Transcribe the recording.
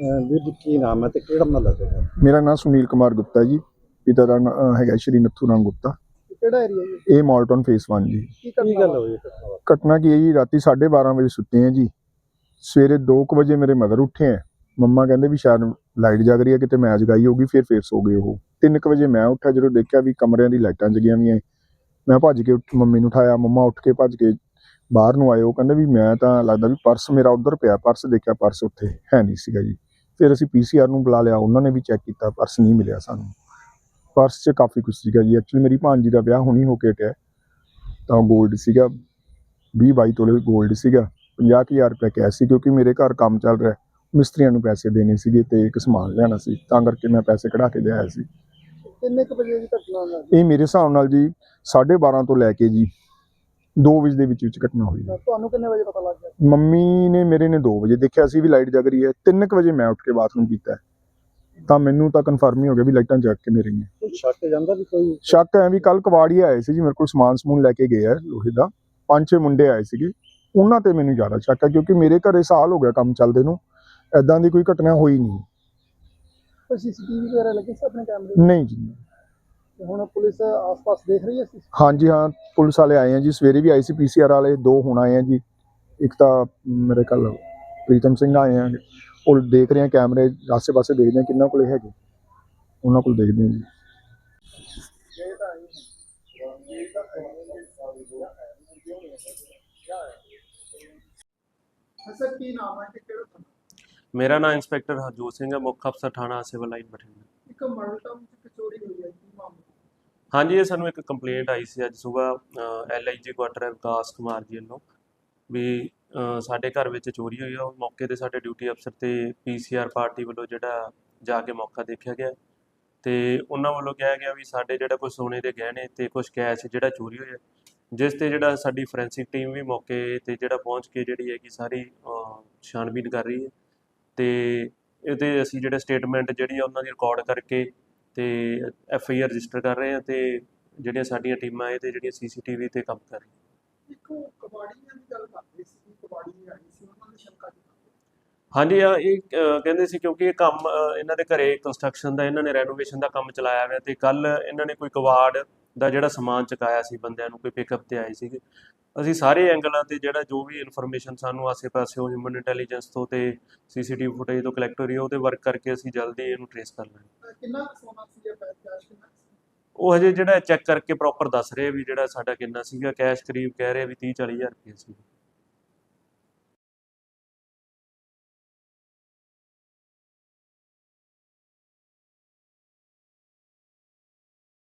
ਵੀਰ ਜੀ ਕੀ ਨਾਮ ਹੈ ਤੇ ਕਿਹੜਾ ਮਹੱਲਾ ਤੁਹਾਡਾ? ਮੇਰਾ ਨਾਮ ਸੁਨੀਲ ਕੁਮਾਰ ਗੁਪਤਾ ਜੀ। ਪਿਤਾ ਦਾ ਨਾਂ ਹੈਗਾ ਸ਼੍ਰੀ ਨੱਥੂ ਰਾਮ ਗੁਪਤਾ। ਕਿਹੜਾ ਏਰੀਆ ਜੀ? ਇਹ ਮਾਲਟਨ ਫੇਸ 1 ਜੀ। ਕੀ ਗੱਲ ਹੋਈ? ਘਟਨਾ ਕੀ ਹੈ ਜੀ? ਰਾਤੀ 12:30 ਵਜੇ ਸੁੱਤੇ ਆ ਜੀ। ਸਵੇਰੇ 2:00 ਵਜੇ ਮੇਰੇ ਮਦਰ ਉੱਠੇ ਆ ਮੰਮਾ ਕਹਿੰਦੇ ਵੀ ਸ਼ਾਇਦ ਲਾਈਟ ਜਗ ਰਹੀ ਹੈ ਕਿਤੇ ਮੈਂ ਜਗਾਈ ਹੋਗੀ ਫਿਰ ਫੇਰ ਸੋ ਗਏ ਉਹ। 3:00 ਵਜੇ ਮੈਂ ਉੱਠਿਆ ਜਦੋਂ ਦੇਖਿਆ ਵੀ ਕਮਰਿਆਂ ਦੀ ਲਾਈਟਾਂ ਜਗੀਆਂ ਵੀਆਂ ਮੈਂ ਭੱਜ ਕੇ ਉੱਠ ਮੰਮੀ ਨੂੰ ਉਠਾਇਆ ਮੰਮਾ ਉੱਠ ਕੇ ਭੱਜ ਕੇ ਬਾਹਰ ਨੂੰ ਆਏ। ਉਹ ਕਹਿੰਦੇ ਵੀ ਮੈਂ ਤਾਂ ਲੱਗਦਾ ਵੀ ਪਰਸ ਮੇਰਾ ਉੱਧਰ ਪਿਆ ਪਰਸ ਦੇਖਿਆ ਪਰਸ ਉੱਥੇ ਹੈ ਨਹੀਂ ਸੀਗਾ ਜੀ। ਫਿਰ ਅਸੀਂ ਪੀਸੀਆਰ ਨੂੰ ਬੁਲਾ ਲਿਆ ਉਹਨਾਂ ਨੇ ਵੀ ਚੈੱਕ ਕੀਤਾ ਪਰਸ ਨਹੀਂ ਮਿਲਿਆ ਸਾਨੂੰ। ਪਰਸ 'ਚ ਕਾਫੀ ਕੁਝ ਸੀਗਾ ਜੀ। ਐਕਚੁਅਲੀ ਮੇਰੀ ਭਾਂਜੀ ਦਾ ਵਿਆਹ ਹੁਣੀ ਹੋ ਕੇ ਹਟਿਆ ਤਾਂ 골ਡ ਸੀਗਾ 20 22 ਤੋਲੇ 골ਡ ਸੀਗਾ 50000 ਰੁਪਏ ਕੈਸ਼ ਸੀ ਕਿਉਂਕਿ ਮੇਰੇ ਘਰ ਕੰਮ ਚੱਲ ਰਿਹਾ। ਮਿਸਤਰੀਆਂ ਨੂੰ ਪੈਸੇ ਦੇਣੇ ਸੀਗੇ ਤੇ ਇੱਕ ਸਮਾਨ ਲੈਣਾ ਸੀ। ਤਾਂ ਕਰਕੇ ਮੈਂ ਪੈਸੇ ਕਢਾ ਕੇ ਲਿਆਇਆ ਸੀ। ਕਿੰਨੇ ਕੁ ਵਜੇ ਦੀ ਘਟਨਾ ਇਹ ਮੇਰੇ ਹਿਸਾਬ ਨਾਲ ਜੀ 12:30 ਤੋਂ ਲੈ ਕੇ ਜੀ। 2 ਵਜੇ ਦੇ ਵਿੱਚ ਵਿੱਚ ਘਟਨਾ ਹੋਈ ਹੈ। ਤੁਹਾਨੂੰ ਕਿੰਨੇ ਵਜੇ ਪਤਾ ਲੱਗ ਗਿਆ? ਮੰਮੀ ਨੇ ਮੇਰੇ ਨੇ 2 ਵਜੇ ਦੇਖਿਆ ਸੀ ਵੀ ਲਾਈਟ ਜਗ ਰਹੀ ਹੈ। 3 ਵਜੇ ਮੈਂ ਉੱਠ ਕੇ ਬਾਥਰੂਮ ਕੀਤਾ ਹੈ। ਤਾਂ ਮੈਨੂੰ ਤਾਂ ਕਨਫਰਮ ਹੀ ਹੋ ਗਿਆ ਵੀ ਲਾਈਟਾਂ ਜਗ ਕੇ ਮੇਰੀਆਂ। ਕੋਈ ਸ਼ੱਕ ਜਾਂਦਾ ਵੀ ਕੋਈ ਸ਼ੱਕ ਹੈ ਵੀ ਕੱਲ ਕਵਾੜੀ ਆਏ ਸੀ ਜੀ ਮੇਰੇ ਕੋਲ ਸਮਾਨ ਸਮੂਨ ਲੈ ਕੇ ਗਏ ਆ ਲੋਹੇ ਦਾ। ਪੰਜ ਛੇ ਮੁੰਡੇ ਆਏ ਸੀਗੇ। ਉਹਨਾਂ ਤੇ ਮੈਨੂੰ ਜ਼ਿਆਦਾ ਸ਼ੱਕ ਹੈ ਕਿਉਂਕਿ ਮੇਰੇ ਘਰੇ ਸਾਲ ਹੋ ਗਿਆ ਕੰਮ ਚੱਲਦੇ ਨੂੰ। ਐਦਾਂ ਦੀ ਕੋਈ ਘਟਨਾ ਹੋਈ ਨਹੀਂ। ਸੀਸੀਟੀਵੀ ਵਗੈਰਾ ਲੱਗੇ ਸੀ ਆਪਣੇ ਕੈਮਰੇ ਨਹੀਂ ਜੀ ਹੁਣ ਪੁਲਿਸ ਆਸ-ਪਾਸ ਦੇਖ ਰਹੀ ਹੈ ਸੀ ਹਾਂਜੀ ਹਾਂ ਪੁਲਿਸ ਵਾਲੇ ਆਏ ਆ ਜੀ। ਸਵੇਰੇ ਵੀ ਆਏ ਸੀ ਪੀਸੀਆਰ ਵਾਲੇ ਦੋ ਹੁਣ ਆਏ ਆ ਜੀ। ਇੱਕ ਤਾਂ ਮੇਰੇ ਕੱਲ ਪ੍ਰੀਤਮ ਸਿੰਘ ਆਏ ਆ। ਉਹ ਦੇਖ ਰਹੇ ਆ ਕੈਮਰੇ ਆਸੇ ਪਾਸੇ ਦੇਖਦੇ ਆ ਕਿੰਨਾ ਕੋਲੇ ਹੈਗੇ। ਉਹਨਾਂ ਕੋਲ ਦੇਖਦੇ ਆ ਜੀ। ਸਰ ਕੀ ਨਾਮ ਹੈ ਤੇ ਕਿਹੜਾ ਥਾਣਾ? ਮੇਰਾ ਨਾਮ ਇੰਸਪੈਕਟਰ ਹਰਜੋਤ ਸਿੰਘ ਹੈ ਮੁੱਖ ਅਫਸਰ ਥਾਣਾ ਸਿਵਲ ਲਾਈਨ ਬਠਿੰਡਾ। ਇੱਕ ਮਾਡਲ ਟਾਊਨ ਚ ਚੋਰੀ ਹੋਈ ਹੈ ਹਾਂਜੀ ਇਹ ਸਾਨੂੰ ਇੱਕ ਕੰਪਲੇਂਟ ਆਈ ਸੀ ਅੱਜ ਸਵੇਰ ਐਲਆਈਜੀ ਕੁਆਟਰ ਵਿਕਾਸ ਕੁਮਾਰ ਜੀ ਵੱਲੋਂ ਵੀ ਸਾਡੇ ਘਰ ਵਿੱਚ ਚੋਰੀ ਹੋਈ ਆ। ਉਹ ਮੌਕੇ ਤੇ ਸਾਡੇ ਡਿਊਟੀ ਅਫਸਰ ਤੇ ਪੀਸੀਆਰ ਪਾਰਟੀ ਵੱਲੋਂ ਜਿਹੜਾ ਜਾ ਕੇ ਮੌਕਾ ਦੇਖਿਆ ਗਿਆ ਤੇ ਉਹਨਾਂ ਵੱਲੋਂ ਕਿਹਾ ਗਿਆ ਵੀ ਸਾਡੇ ਜਿਹੜਾ ਕੋਈ ਸੋਨੇ ਦੇ ਗਹਿਣੇ ਤੇ ਕੁਝ ਕੈਸ਼ ਜਿਹੜਾ ਚੋਰੀ ਹੋਇਆ ਜਿਸ ਤੇ ਜਿਹੜਾ ਸਾਡੀ ਫੋਰੈਂਸਿਕ ਟੀਮ ਵੀ ਮੌਕੇ ਤੇ ਜਿਹੜਾ ਪਹੁੰਚ ਕੇ ਜਿਹੜੀ ਹੈਗੀ ਸਾਰੀ ਅ, ਛਾਣਬੀਨ ਕਰ ਰਹੀ ਹੈ ਤੇ ਇਹਦੇ ਅਸੀਂ ਜਿਹੜੇ ਸਟੇਟਮੈਂਟ ਜਿਹੜੀ ਆ ਉਹਨਾਂ ਦੀ ਰਿਕਾਰਡ ਕਰਕੇ ਤੇ ਐਫ ਆਈ ਆਰ ਰਜਿਸਟਰ ਕਰ ਰਹੇ ਆ ਤੇ ਜਿਹੜੀਆਂ ਸਾਡੀਆਂ ਟੀਮਾਂ ਇਹ ਤੇ ਜਿਹੜੀਆਂ ਸੀਸੀਟੀਵੀ ਤੇ ਕੰਮ ਕਰ ਰਹੀਆਂ। ਇੱਕ ਕਬਾੜੀਆਂ ਦੀ ਗੱਲ ਕਰਦੇ ਸੀ ਕਬਾੜੀ ਆਈ ਸੀ ਉਹਨਾਂ ਦੀ ਸ਼ੰਕਾ ਦੀ ਹਾਂਜੀ ਆ ਇਹ ਕਹਿੰਦੇ ਸੀ ਕਿਉਂਕਿ ਇਹ ਕੰਮ ਇਹਨਾਂ ਦੇ ਘਰੇ ਕੰਸਟਰਕਸ਼ਨ ਦਾ ਇਹਨਾਂ ਨੇ ਰੈਨੋਵੇਸ਼ਨ ਦਾ ਕੰਮ ਚਲਾਇਆ ਹੋਇਆ ਤੇ ਕੱਲ ਇਹਨਾਂ ਨੇ ਕੋਈ ਕਵਾੜ ਦਾ ਜਿਹੜਾ ਸਮਾਨ ਚੁਕਾਇਆ ਸੀ ਬੰਦਿਆਂ ਨੂੰ ਕੋਈ ਪਿਕਅਪ ਤੇ ਆਏ ਸੀਗੇ। ਅਸੀਂ ਸਾਰੇ ਐਂਗਲਾਂ ਤੇ ਜਿਹੜਾ ਜੋ ਵੀ ਇਨਫੋਰਮੇਸ਼ਨ ਸਾਨੂੰ ਆਸੇ-ਪਾਸਿਓਂ ਹਿਊਮਨ ਇੰਟੈਲੀਜੈਂਸ ਤੋਂ ਤੇ ਸੀਸੀਟੀਵੀ ਫੁਟੇਜ ਤੋਂ ਕਲੈਕਟ ਹੋ ਰਹੀ ਹੈ ਉਹਦੇ ਵਰਕ ਕਰਕੇ ਅਸੀਂ ਜਲਦੀ ਇਹਨੂੰ ਟ੍ਰੇਸ ਕਰ ਲਾਂਗੇ। ਕਿੰਨਾ ਸੋਨਾ ਸੀ ਜਾਂ ਪੈਸੇ ਕੈਸ਼ ਕਿੰਨਾ ਕੁ ਸੀ? ਉਹ ਹਜੇ ਜਿਹੜਾ ਚੈੱਕ ਕਰਕੇ ਪ੍ਰੋਪਰ ਦੱਸ ਰਹੇ ਵੀ ਜਿਹੜਾ ਸਾਡਾ ਕਿੰਨਾ ਸੀਗਾ ਕੈਸ਼ ਕਰੀਬ ਕਹਿ ਰਹੇ ਵੀ 30 40 ਹਜ਼ਾਰ ਰੁਪਏ ਸੀ